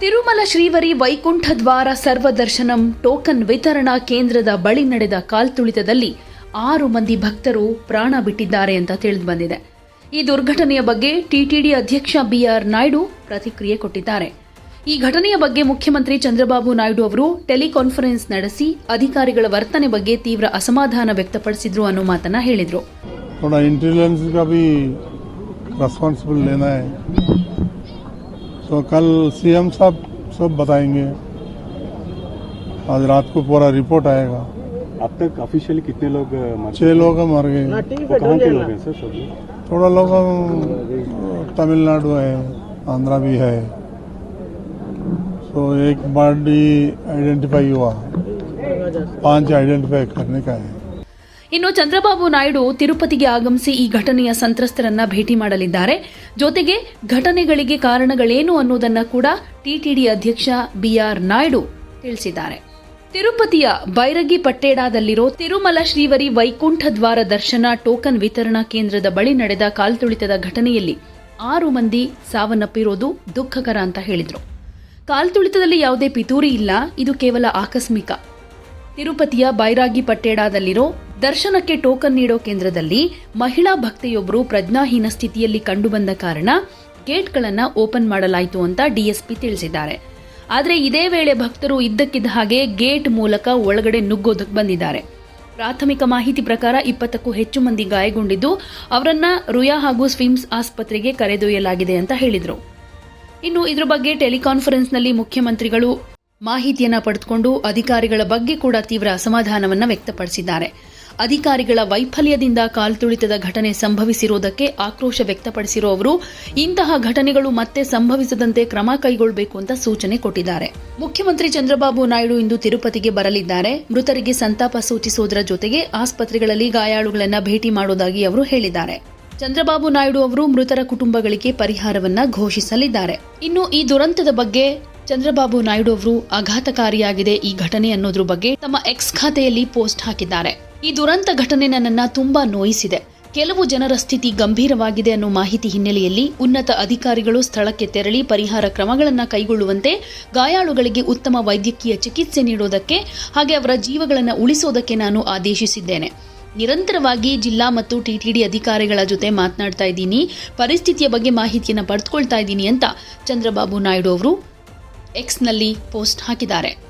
ತಿರುಮಲ ಶ್ರೀವರಿ ವೈಕುಂಠ ದ್ವಾರ ಸರ್ವದರ್ಶನಂ ಟೋಕನ್ ವಿತರಣಾ ಕೇಂದ್ರದ ಬಳಿ ನಡೆದ ಕಾಲ್ತುಳಿತದಲ್ಲಿ ಆರು ಮಂದಿ ಭಕ್ತರು ಪ್ರಾಣ ಬಿಟ್ಟಿದ್ದಾರೆ ಅಂತ ತಿಳಿದು ಬಂದಿದೆ. ಈ ದುರ್ಘಟನೆಯ ಬಗ್ಗೆ ಟಿಟಿಡಿ ಅಧ್ಯಕ್ಷ ಬಿಆರ್ ನಾಯ್ಡು ಪ್ರತಿಕ್ರಿಯೆ ಕೊಟ್ಟಿದ್ದಾರೆ. ಈ ಘಟನೆಯ ಬಗ್ಗೆ ಮುಖ್ಯಮಂತ್ರಿ ಚಂದ್ರಬಾಬು ನಾಯ್ಡು ಅವರು ಟೆಲಿಕಾನ್ಫರೆನ್ಸ್ ನಡೆಸಿ ಅಧಿಕಾರಿಗಳ ವರ್ತನೆ ಬಗ್ಗೆ ತೀವ್ರ ಅಸಮಾಧಾನ ವ್ಯಕ್ತಪಡಿಸಿದ್ರು ಅನ್ನೋ ಮಾತನ್ನ ಹೇಳಿದ್ರು. तो कल सीएम साहब सब बताएँगे। आज रात को पूरा रिपोर्ट आएगा। अब तक ऑफिशियली कितने लोग मर छह लोग मर गए। वो कहाँ के लोग हैं। सर सब थोड़ा लोग हम तमिलनाडु है आंध्रा भी है। तो एक बॉडी आइडेंटिफाई हुआ। पाँच आइडेंटिफाई करने का है। ಇನ್ನು ಚಂದ್ರಬಾಬು ನಾಯ್ಡು ತಿರುಪತಿಗೆ ಆಗಮಿಸಿ ಈ ಘಟನೆಯ ಸಂತ್ರಸ್ತರನ್ನ ಭೇಟಿ ಮಾಡಲಿದ್ದಾರೆ. ಜೊತೆಗೆ ಘಟನೆಗಳಿಗೆ ಕಾರಣಗಳೇನು ಅನ್ನೋದನ್ನ ಕೂಡ ಟಿಟಿಡಿ ಅಧ್ಯಕ್ಷ ಬಿಆರ್ ನಾಯ್ಡು ತಿಳಿಸಿದ್ದಾರೆ. ತಿರುಪತಿಯ ಬೈರಗಿ ಪಟ್ಟೇಡಾದಲ್ಲಿರೋ ತಿರುಮಲ ಶ್ರೀವರಿ ವೈಕುಂಠ ದ್ವಾರ ದರ್ಶನ ಟೋಕನ್ ವಿತರಣಾ ಕೇಂದ್ರದ ಬಳಿ ನಡೆದ ಕಾಲ್ತುಳಿತದ ಘಟನೆಯಲ್ಲಿ ಆರು ಮಂದಿ ಸಾವನ್ನಪ್ಪಿರೋದು ದುಃಖಕರ ಅಂತ ಹೇಳಿದರು. ಕಾಲ್ತುಳಿತದಲ್ಲಿ ಯಾವುದೇ ಪಿತೂರಿ ಇಲ್ಲ, ಇದು ಕೇವಲ ಆಕಸ್ಮಿಕ. ತಿರುಪತಿಯ ಬೈರಾಗಿ ಪಟ್ಟೇಡಾದಲ್ಲಿರೋ ದರ್ಶನಕ್ಕೆ ಟೋಕನ್ ನೀಡೋ ಕೇಂದ್ರದಲ್ಲಿ ಮಹಿಳಾ ಭಕ್ತೆಯೊಬ್ಬರು ಪ್ರಜ್ಞಾಹೀನ ಸ್ಥಿತಿಯಲ್ಲಿ ಕಂಡುಬಂದ ಕಾರಣ ಗೇಟ್ಗಳನ್ನು ಓಪನ್ ಮಾಡಲಾಯಿತು ಅಂತ ಡಿಎಸ್ಪಿ ತಿಳಿಸಿದ್ದಾರೆ. ಆದರೆ ಇದೇ ವೇಳೆ ಭಕ್ತರು ಇದ್ದಕ್ಕಿದ್ದ ಹಾಗೆ ಗೇಟ್ ಮೂಲಕ ಒಳಗಡೆ ನುಗ್ಗೋದಕ್ಕೆ ಬಂದಿದ್ದಾರೆ. ಪ್ರಾಥಮಿಕ ಮಾಹಿತಿ ಪ್ರಕಾರ ಇಪ್ಪತ್ತಕ್ಕೂ ಹೆಚ್ಚು ಮಂದಿ ಗಾಯಗೊಂಡಿದ್ದು, ಅವರನ್ನ ರುಯಾ ಹಾಗೂ ಸ್ವಿಮ್ಸ್ ಆಸ್ಪತ್ರೆಗೆ ಕರೆದೊಯ್ಯಲಾಗಿದೆ ಅಂತ ಹೇಳಿದರು. ಇನ್ನು ಇದರ ಬಗ್ಗೆ ಟೆಲಿಕಾನ್ಫರೆನ್ಸ್ನಲ್ಲಿ ಮುಖ್ಯಮಂತ್ರಿಗಳು ಮಾಹಿತಿಯನ್ನು ಪಡೆದುಕೊಂಡು ಅಧಿಕಾರಿಗಳ ಬಗ್ಗೆ ಕೂಡ ತೀವ್ರ ಅಸಮಾಧಾನವನ್ನು ವ್ಯಕ್ತಪಡಿಸಿದ್ದಾರೆ. ಅಧಿಕಾರಿಗಳ ವೈಫಲ್ಯದಿಂದ ಕಾಲ್ತುಳಿತದ ಘಟನೆ ಸಂಭವಿಸಿರುವುದಕ್ಕೆ ಆಕ್ರೋಶ ವ್ಯಕ್ತಪಡಿಸಿರುವ ಅವರು ಇಂತಹ ಘಟನೆಗಳು ಮತ್ತೆ ಸಂಭವಿಸದಂತೆ ಕ್ರಮ ಕೈಗೊಳ್ಳಬೇಕು ಅಂತ ಸೂಚನೆ ಕೊಟ್ಟಿದ್ದಾರೆ. ಮುಖ್ಯಮಂತ್ರಿ ಚಂದ್ರಬಾಬು ನಾಯ್ಡು ಇಂದು ತಿರುಪತಿಗೆ ಬರಲಿದ್ದಾರೆ. ಮೃತರಿಗೆ ಸಂತಾಪ ಸೂಚಿಸುವುದರ ಜೊತೆಗೆ ಆಸ್ಪತ್ರೆಗಳಲ್ಲಿ ಗಾಯಾಳುಗಳನ್ನು ಭೇಟಿ ಮಾಡುವುದಾಗಿ ಅವರು ಹೇಳಿದ್ದಾರೆ. ಚಂದ್ರಬಾಬು ನಾಯ್ಡು ಅವರು ಮೃತರ ಕುಟುಂಬಗಳಿಗೆ ಪರಿಹಾರವನ್ನ ಘೋಷಿಸಲಿದ್ದಾರೆ. ಇನ್ನು ಈ ದುರಂತದ ಬಗ್ಗೆ ಚಂದ್ರಬಾಬು ನಾಯ್ಡು ಅವರು ಆಘಾತಕಾರಿಯಾಗಿದೆ ಈ ಘಟನೆ ಅನ್ನೋದ್ರ ಬಗ್ಗೆ ತಮ್ಮ ಎಕ್ಸ್ ಖಾತೆಯಲ್ಲಿ ಪೋಸ್ಟ್ ಹಾಕಿದ್ದಾರೆ. ಈ ದುರಂತ ಘಟನೆ ನನ್ನನ್ನು ತುಂಬಾ ನೋಯಿಸಿದೆ. ಕೆಲವು ಜನರ ಸ್ಥಿತಿ ಗಂಭೀರವಾಗಿದೆ ಅನ್ನೋ ಮಾಹಿತಿ ಹಿನ್ನೆಲೆಯಲ್ಲಿ ಉನ್ನತ ಅಧಿಕಾರಿಗಳು ಸ್ಥಳಕ್ಕೆ ತೆರಳಿ ಪರಿಹಾರ ಕ್ರಮಗಳನ್ನು ಕೈಗೊಳ್ಳುವಂತೆ ಗಾಯಾಳುಗಳಿಗೆ ಉತ್ತಮ ವೈದ್ಯಕೀಯ ಚಿಕಿತ್ಸೆ ನೀಡೋದಕ್ಕೆ ಹಾಗೆ ಅವರ ಜೀವಗಳನ್ನು ಉಳಿಸೋದಕ್ಕೆ ನಾನು ಆದೇಶಿಸಿದ್ದೇನೆ. ನಿರಂತರವಾಗಿ ಜಿಲ್ಲಾ ಮತ್ತು ಟಿಟಿಡಿ ಅಧಿಕಾರಿಗಳ ಜೊತೆ ಮಾತನಾಡ್ತಾ ಇದ್ದೀನಿ. ಪರಿಸ್ಥಿತಿಯ ಬಗ್ಗೆ ಮಾಹಿತಿಯನ್ನು ಪಡೆದುಕೊಳ್ತಾ ಇದ್ದೀನಿ ಅಂತ ಚಂದ್ರಬಾಬು ನಾಯ್ಡು ಅವರು ಎಕ್ಸ್ನಲ್ಲಿ ಪೋಸ್ಟ್ ಹಾಕಿದ್ದಾರೆ.